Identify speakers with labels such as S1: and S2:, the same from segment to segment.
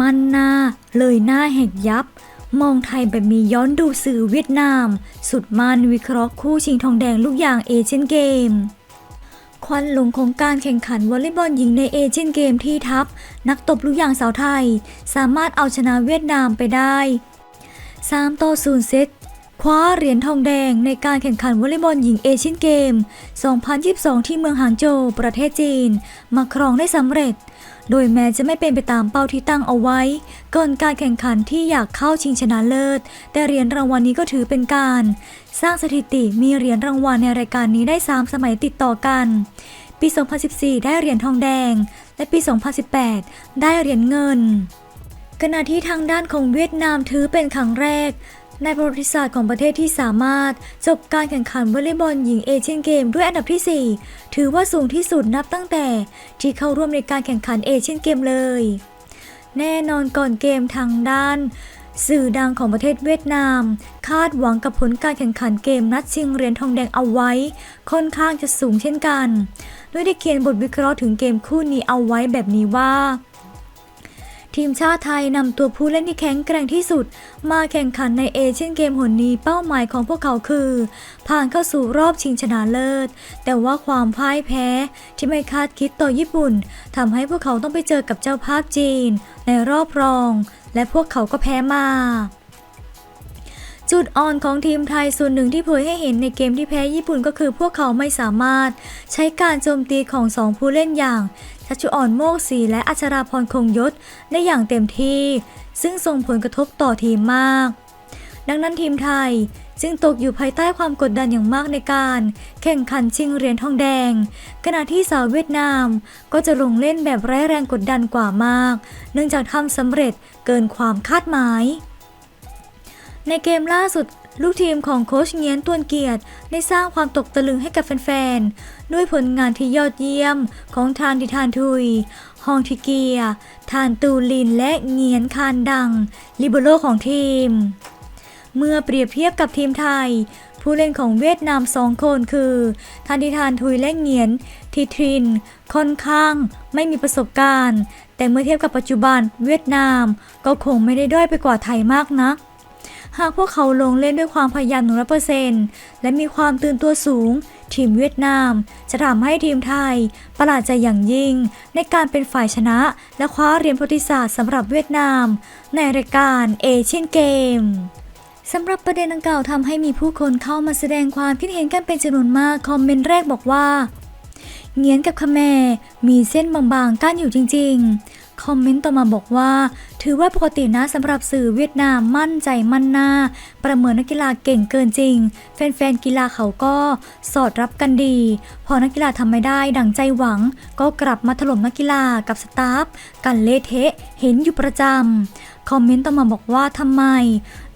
S1: มั่นหน้า เลยหน้าแหกยับ มองไทยแบบมีย้อนดูสื่อเวียดนาม สุดมันวิเคราะห์คู่ชิงทองแดงลูกยางเอเชียนเกม ควันหลงของการแข่งขันวอลเลย์บอลหญิงในเอเชียนเกมที่ทัพ นักตบลูกยางสาวไทย สามารถเอาชนะเวียดนามไปได้3ต่อ0เซตคว้าเหรียญทองแดงในการแข่งขันวอลเลย์บอลหญิงเอเชียนเกม 2022 ที่เมืองหางโจวประเทศจีน มาครองได้สำเร็จ โดยแม้จะไม่เป็นไปตามเป้าที่ตั้งเอาไว้ ก่อนการแข่งขันที่อยากเข้าชิงชนะเลิศ แต่เหรียญรางวัลนี้ก็ถือเป็นการ สร้างสถิติมีเหรียญรางวัลในรายการนี้ได้ 3 สมัยติดต่อกัน ปี 2014 ได้เหรียญทองแดง และปี 2018 ได้เหรียญเงินขณะที่ทางด้านของเวียดนามถือเป็นครั้งแรก ในประวัติศาสตร์ของประเทศที่สามารถ จบการแข่งขันวอลเลย์บอลหญิงเอเชียนเกมด้วยอันดับที่ 4 ถือว่าสูงที่สุดนับตั้งแต่ที่เข้าร่วมในการแข่งขันเอเชียนเกมเลย แน่นอนก่อนเกมทางด้าน สื่อดังของประเทศเวียดนาม คาดหวังกับผลการแข่งขันเกมนัดชิงเหรียญทองแดงเอาไว้ ค่อนข้างจะสูงเช่นกันโดยได้เขียนบทวิเคราะห์ถึงเกมคู่นี้เอาไว้แบบนี้ว่า ทีมชาติไทยนำตัวผู้เล่นที่แข็งแกร่งที่สุด มาแข่งขันในเอเชียนเกมหนนี้เป้าหมายของพวกเขาคือ ผ่านเข้าสู่รอบชิงชนะเลิศ แต่ว่าความพ่ายแพ้ที่ไม่คาดคิดต่อญี่ปุ่นทำให้พวกเขาต้องไปเจอกับเจ้าภาพจีน ในรอบรอง และพวกเขาก็แพ้มา จุดอ่อนของทีมไทยส่วนหนึ่งที่เผยให้เห็นในเกมที่แพ้ญี่ปุ่นก็คือพวกเขาไม่สามารถ ใช้การโจมตีของสองผู้เล่นอย่างชัชชุอ่อนโมกศรีและอัชราพรคงยศได้อย่างเต็มที่ ซึ่งส่งผลกระทบต่อทีมมาก ดังนั้นทีมไทยจึงตกอยู่ภายใต้ความกดดันอย่างมากในการ แข่งขันชิงเหรียญทองแดง ขณะที่สาวเวียดนามก็จะลงเล่นแบบไร้แรงกดดันกว่ามาก เนื่องจากทำสำเร็จเกินความคาดหมาย ในเกมล่าสุด ลูกทีมของโค้ชเงียนตวนเกียรติ ได้สร้างความตกตะลึงให้กับแฟนๆ ด้วยผลงานที่ยอดเยี่ยมของทานทิทานทุย ฮองทิเกีย ทานตูลินและเงียนคานดัง ลิเบโรของทีม เมื่อเปรียบเทียบกับทีมไทย ผู้เล่นของเวียดนามสองคนคือทานทิทานทุยและเงียนทิทริน ค่อนข้างไม่มีประสบการณ์ แต่เมื่อเทียบกับปัจจุบันเวียดนามก็คงไม่ได้ด้อยไปกว่าไทยมากนัก หากพวกเขาลงเล่นด้วยความพยายามหนึ่งร้อเปอร์เซนต์และมีความตื่นตัวสูง ทีมเวียดนาม จะทำให้ทีมไทย ประหลาดใจอย่างยิ่ง ในการเป็นฝ่ายชนะ และคว้าเหรียญประวัติศาสตร์สำหรับเวียดนาม ในรายการเอเชียนเกมสำหรับประเด็นดังกล่าวทำให้มีผู้คนเข้ามาแสดงความคิดเห็นกันเป็นจำนวนมาก คอมเมนต์แรกบอกว่าเงียนกับคแมมีเส้นบางๆกั้นอยู่จริง ๆ คอมเมนต์ต่อมาบอกว่า ถือว่าปกตินะสำหรับสื่อเวียดนามมั่นใจมั่นหน้า ประเมินนักกีฬาเก่งเกินจริง แฟนๆกีฬาเขาก็สอดรับกันดี พอนักกีฬาทำไม่ได้ดังใจหวัง ก็กลับมาถล่มนักกีฬากับสตาฟกันเละเทะเห็นอยู่ประจำคอมเมนต์ต่อมาบอกว่าทำไม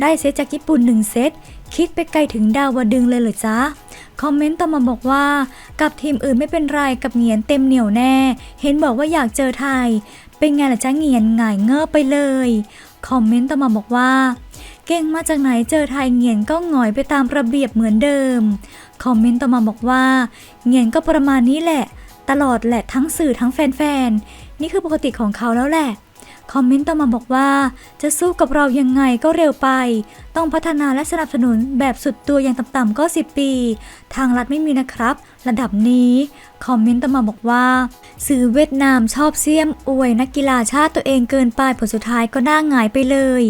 S1: ได้เซตจากญี่ปุ่นหนึ่งเซตคิดไปไกลถึงดาวดึงเลยเหรอจ๊ะ คอมเมนต์ต่อมาบอกว่า กับทีมอื่นไม่เป็นไรกับเหงียนเต็มเหนียวแน่ เห็นบอกว่าอยากเจอไทย เป็นไงล่ะจ้าเงียนหงายเงอไปเลย คอมเมนต์ต่อมาบอกว่า เก่งมาจากไหนเจอไทยเงียนก็หงอยไปตามระเบียบเหมือนเดิม คอมเมนต์ต่อมาบอกว่า เงียนก็ประมาณนี้แหละ ตลอดแหละทั้งสื่อทั้งแฟนๆ นี่คือปกติของเขาแล้วแหละ คอมเมนต์ต่อมาบอกว่า จะสู้กับเรายังไงก็เร็วไป ต้องพัฒนาและสนับสนุนแบบสุดตัวอย่างต่ำๆก็ 10 ปี ทางรัฐไม่มีนะครับ ระดับนี้ คอมเมนต์ต่อมาบอกว่า สื่อเวียดนามชอบเสียมอวยนักกีฬาชาติตัวเองเกินไปผลสุดท้ายก็น่าหงายไปเลย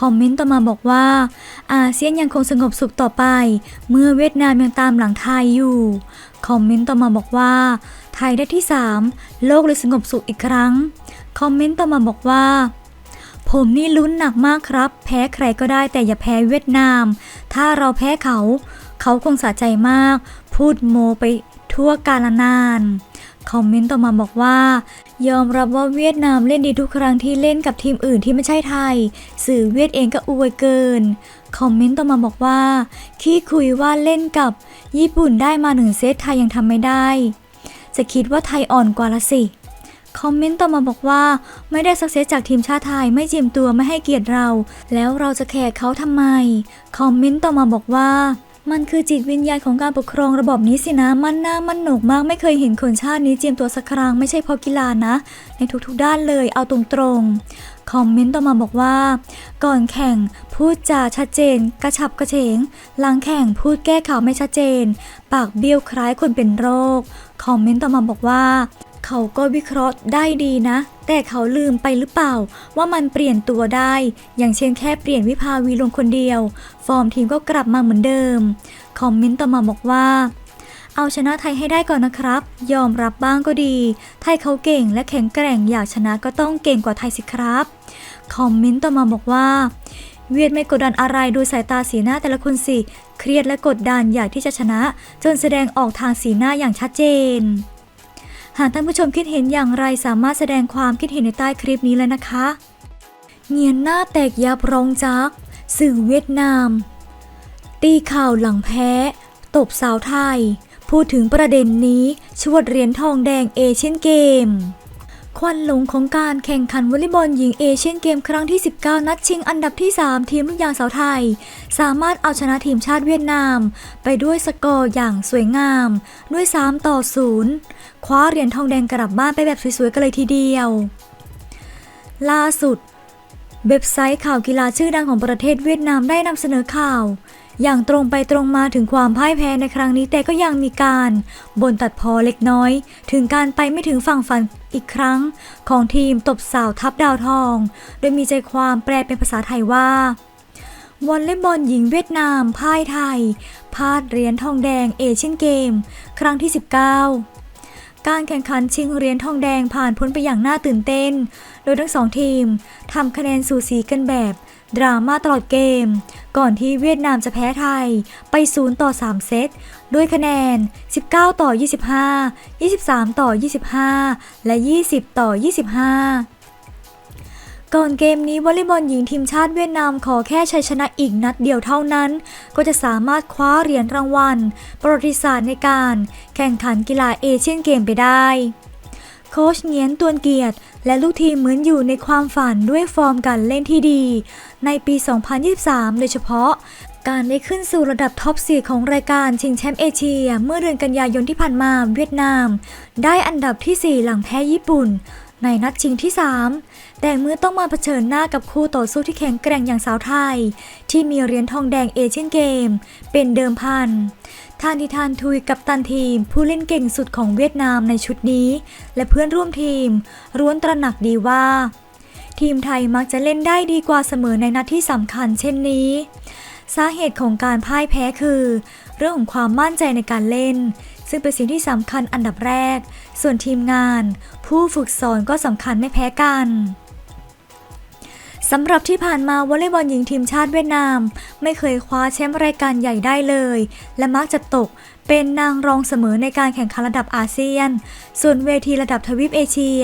S1: คอมเมนต์ต่อมาบอกว่า อาเซียนยังคงสงบสุขต่อไป เมื่อเวียดนามยังตามหลังไทยอยู่คอมเมนต์ต่อมาบอกว่า ไทยได้ที่ 3 โลกเลยสงบสุขอีกครั้ง คอมเมนต์ต่อมาบอกว่า ผมนี่ลุ้นหนักมากครับ แพ้ใครก็ได้แต่อย่าแพ้เวียดนาม ถ้าเราแพ้เขา เขาคงสะใจมาก พูดโมไปทั่วกาลนาน คอมเมนต์ต่อมาบอกว่า ยอมรับว่าเวียดนามเล่นดีทุกครั้งที่เล่นกับทีมอื่นที่ไม่ใช่ไทย สื่อเวียดเองก็อวยเกิน คอมเมนต์ต่อมาบอกว่า ขี้คุยว่าเล่นกับญี่ปุ่นได้มาหนึ่งเซตไทยยังทำไม่ได้ จะคิดว่าไทยอ่อนกว่าละสิ คอมเมนต์ต่อมาบอกว่า ไม่ได้สักเซสจากทีมชาติไทยไม่เจียมตัวไม่ให้เกียรติเรา แล้วเราจะแคร์เขาทำไม คอมเมนต์ต่อมาบอกว่า มันคือจิตวิญญาณของการปกครองระบอบนี้สินะ มันน่ามันหนุกมากไม่เคยเห็นคนชาตินี้เจียมตัวสักครั้งไม่ใช่เพราะกีฬานะ ในทุกๆด้านเลยเอาตรงๆคอมเมนต์ต่อมาบอกว่า ก่อนแข่งพูดจาชัดเจน กระฉับกระเฉงหลังแข่งพูดแก้ข่าวไม่ชัดเจน ปากเบี้ยวคล้ายคนเป็นโรคคอมเมนต์ต่อมาบอกว่า เขาก็วิเคราะห์ได้ดีนะ แต่เขาลืมไปหรือเปล่า ว่ามันเปลี่ยนตัวได้ อย่างเช่นแค่เปลี่ยนวิภาวีลงคนเดียว ฟอร์มทีมก็กลับมาเหมือนเดิม คอมเมนต์ต่อมาบอกว่าเอาชนะไทยให้ได้ก่อนนะครับ ยอมรับบ้างก็ดี ไทยเขาเก่งและแข็งแกร่งอยากชนะก็ต้องเก่งกว่าไทยสิครับ คอมเมนต์ต่อมาบอกว่า เวียดไม่กดดันอะไรดูสายตาสีหน้าแต่ละคนสิ เครียดและกดดันอยากที่จะชนะ จนแสดงออกทางสีหน้าอย่างชัดเจน หากท่านผู้ชมคิดเห็นอย่างไรสามารถแสดงความคิดเห็นในใต้คลิปนี้เลยนะคะ เงียนหน้าแตกยับร้องจัก สื่อเวียดนาม ตีข่าวหลังแพ้ ตบสาวไทย พูดถึงประเด็นนี้ชวดเหรียญทองแดงเอเชียนเกม ควันหลงของการแข่งขันวอลเลย์บอลหญิงเอเชียนเกมครั้งที่ 19 นัดชิงอันดับที่ 3 ทีมลูกยางสาวไทย สามารถเอาชนะทีมชาติเวียดนาม ไปด้วยสกอร์อย่างสวยงาม ด้วย 3 ต่อ 0 คว้าเหรียญทองแดงกลับบ้านไปแบบสวยๆกันเลยทีเดียว ล่าสุด เว็บไซต์ข่าวกีฬาชื่อดังของประเทศเวียดนามได้นำเสนอข่าว อย่างตรงไปตรงมาถึงความพ่ายแพ้ในครั้งนี้แต่ก็ยังมีการบ่นตัดพอเล็กน้อย ถึงการไปไม่ถึงฝั่งฝันอีกครั้งของทีมตบสาวทัพดาวทอง โดยมีใจความแปลเป็นภาษาไทยว่าวอลเลย์บอลหญิงเวียดนามพ่ายไทยพลาดเหรียญทองแดงเอเชียนเกม ครั้งที่ 19 การแข่งขันชิงเหรียญทองแดงผ่านพ้นไปอย่างน่าตื่นเต้น โดยทั้งสองทีมทำคะแนนสูสีกันแบบ ดราม่าตลอดเกม ก่อนที่เวียดนามจะแพ้ไทยไป 0 ต่อ 3 เซต ด้วยคะแนน 19 ต่อ 25 23 ต่อ 25 และ 20 ต่อ 25ก่อนเกมนี้วอลเลย์บอลหญิงทีมชาติเวียดนามขอแค่ชัยชนะอีกนัดเดียวเท่านั้น ก็จะสามารถคว้าเหรียญรางวัล ประวัติศาสตร์ในการแข่งขันกีฬาเอเชียนเกมไปได้ โค้ชเงียนตวนเกียรติ และลูกทีมเหมือนอยู่ในความฝันด้วยฟอร์มการเล่นที่ดี ในปี 2023 โดยเฉพาะ การได้ขึ้นสู่ระดับท็อป 4 ของรายการชิงแชมป์เอเชีย เมื่อเดือนกันยายนที่ผ่านมาเวียดนาม ได้อันดับที่ 4 หลังแพ้ญี่ปุ่น ในนัดชิงที่ 3 แต่เมื่อต้องมาเผชิญหน้ากับคู่ต่อสู้ที่แข็งแกร่งอย่างสาวไทย ที่มีเหรียญทองแดงเอเชียนเกม เป็นเดิมพัน ทานทิทานทุยกับตันทีม ผู้เล่นเก่งสุดของเวียดนามในชุดนี้ และเพื่อนร่วมทีมร้วนตระหนักดีว่า ทีมไทยมักจะเล่นได้ดีกว่าเสมอในนัดที่สำคัญเช่นนี้ สาเหตุของการพ่ายแพ้คือ เรื่องของความมั่นใจในการเล่น ซึ่งเป็นสิ่งที่สำคัญอันดับแรก ส่วนทีมงาน ผู้ฝึกสอนก็สำคัญไม่แพ้กัน สำหรับที่ผ่านมาวอลเลย์บอลหญิงทีมชาติเวียดนาม ไม่เคยคว้าแชมป์รายการใหญ่ได้เลย และมักจะตกเป็นนางรองเสมอในการแข่งขันระดับอาเซียน ส่วนเวทีระดับทวีปเอเชีย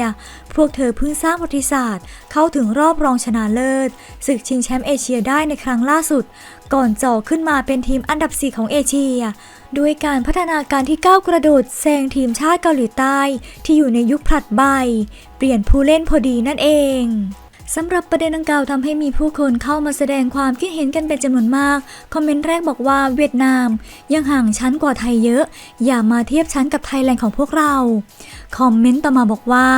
S1: พวกเธอเพิ่งสร้างประวัติศาสตร์ เข้าถึงรอบรองชนะเลิศศึกชิงแชมป์เอเชียได้ในครั้งล่าสุด ก่อนจ่อขึ้นมาเป็นทีมอันดับ 4 ของเอเชีย ด้วยการพัฒนาการที่ก้าวกระโดดแซงทีมชาติเกาหลีใต้ ที่อยู่ในยุคผลัดใบ เปลี่ยนผู้เล่นพอดีนั่นเอง สำหรับประเด็นดังกล่าวทำให้มีผู้คนเข้ามาแสดงความคิดเห็นกันเป็นจำนวนมาก คอมเมนต์แรกบอกว่าเวียดนาม ยังห่างชั้นกว่าไทยเยอะ อย่ามาเทียบชั้นกับไทยแลนด์ของพวกเรา คอมเมนต์ต่อมาบอกว่า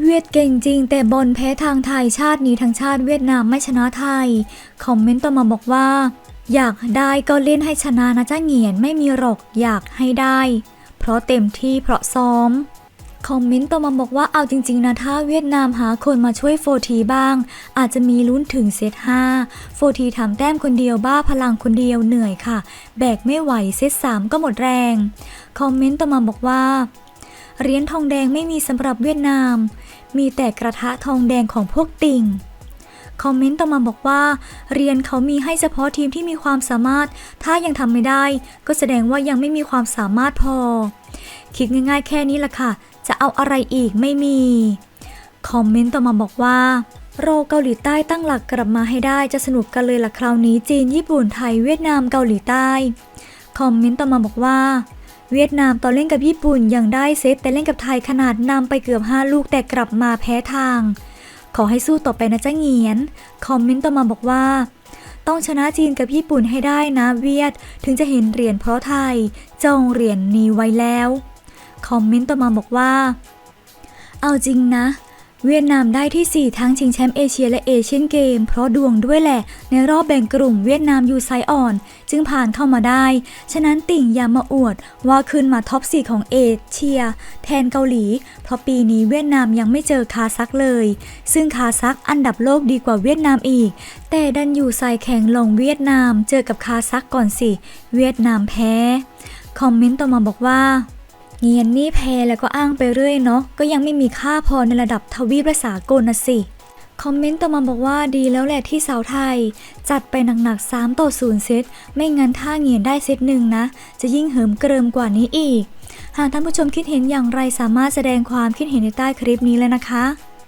S1: เวียดเก่งจริง แต่บอลแพ้ทางไทยชาตินี้ทางชาติเวียดนามไม่ชนะไทย คอมเมนต์ต่อมาบอกว่า อยากได้ก็เล่นให้ชนะนะจ้าเหงียนไม่มีหรอกอยากให้ได้ เพราะเต็มที่เพราะซ้อม คอมเมนต์ต่อมาบอกว่าเอาจริง ๆ นะถ้าเวียดนามหาคนมาช่วยโฟทีบ้าง อาจจะมีลุ้นถึงเซต5โฟทีทำแต้มคนเดียวบ้าพลังคนเดียวเหนื่อยค่ะ แบกไม่ไหวเซต3ก็หมดแรง คอมเมนต์ต่อมาบอกว่าเหรียญทองแดงไม่มีสำหรับเวียดนาม มีแต่กระทะทองแดงของพวกติ่งคอมเมนต์ต่อมาบอกว่า เรียนเขามีให้เฉพาะทีมที่มีความสามารถ ถ้ายังทำไม่ได้ ก็แสดงว่ายังไม่มีความสามารถพอ คิดง่ายๆแค่นี้แหละค่ะ จะเอาอะไรอีกไม่มี คอมเมนต์ต่อมาบอกว่า โรเกาหลีใต้ตั้งหลักกลับมาให้ได้จะสนุกกันเลยล่ะคราวนี้จีนญี่ปุ่นไทยเวียดนามเกาหลีใต้ คอมเมนต์ต่อมาบอกว่า เวียดนามตอนเล่นกับญี่ปุ่นยังได้เซตแต่เล่นกับไทยขนาดนำไปเกือบ 5 ลูกแต่กลับมาแพ้ทาง ขอให้สู้ต่อไปนะจ้าเงียน คอมเมนต์ต่อมาบอกว่าต้องชนะจีนกับญี่ปุ่นให้ได้นะเวียด ถึงจะเห็นเหรียญเพราะไทยจองเหรียญนี้ไว้แล้ว คอมเมนต์ต่อมาบอกว่า เอาจริงนะ เวียดนามได้ที่ 4 ทั้งชิงแชมป์เอเชียและเอเชียนเกม เพราะดวงด้วยแหละ ในรอบแบ่งกลุ่มเวียดนามอยู่ไซส์อ่อน จึงผ่านเข้ามาได้ ฉะนั้นติ่งอย่ามาอวดว่าขึ้นมาท็อป 4 ของเอเชีย แทนเกาหลี เพราะปีนี้เวียดนามยังไม่เจอคาซักเลย ซึ่งคาซักอันดับโลกดีกว่าเวียดนามอีก แต่ดันอยู่ใส่แข่งลงเวียดนาม เจอกับคาซักก่อนสิ เวียดนามแพ้ คอมเมนต์ต่อมาบอกว่า เงียนนี่แพ้แล้วก็อ้างไปเรื่อยเนาะก็ยังไม่มีค่าพอในระดับทวีปและสากลนะสิ คอมเมนต์ต่อมาบอกว่าดีแล้วแหละที่สาวไทย จัดไปหนักๆ 3 ต่อ 0 เซต ไม่งั้นถ้าเงียนได้เซตหนึ่งนะ จะยิ่งเหิมเกริมกว่านี้อีก หากท่านผู้ชมคิดเห็นอย่างไรสามารถแสดงความคิดเห็นในใต้คลิปนี้เลยนะคะ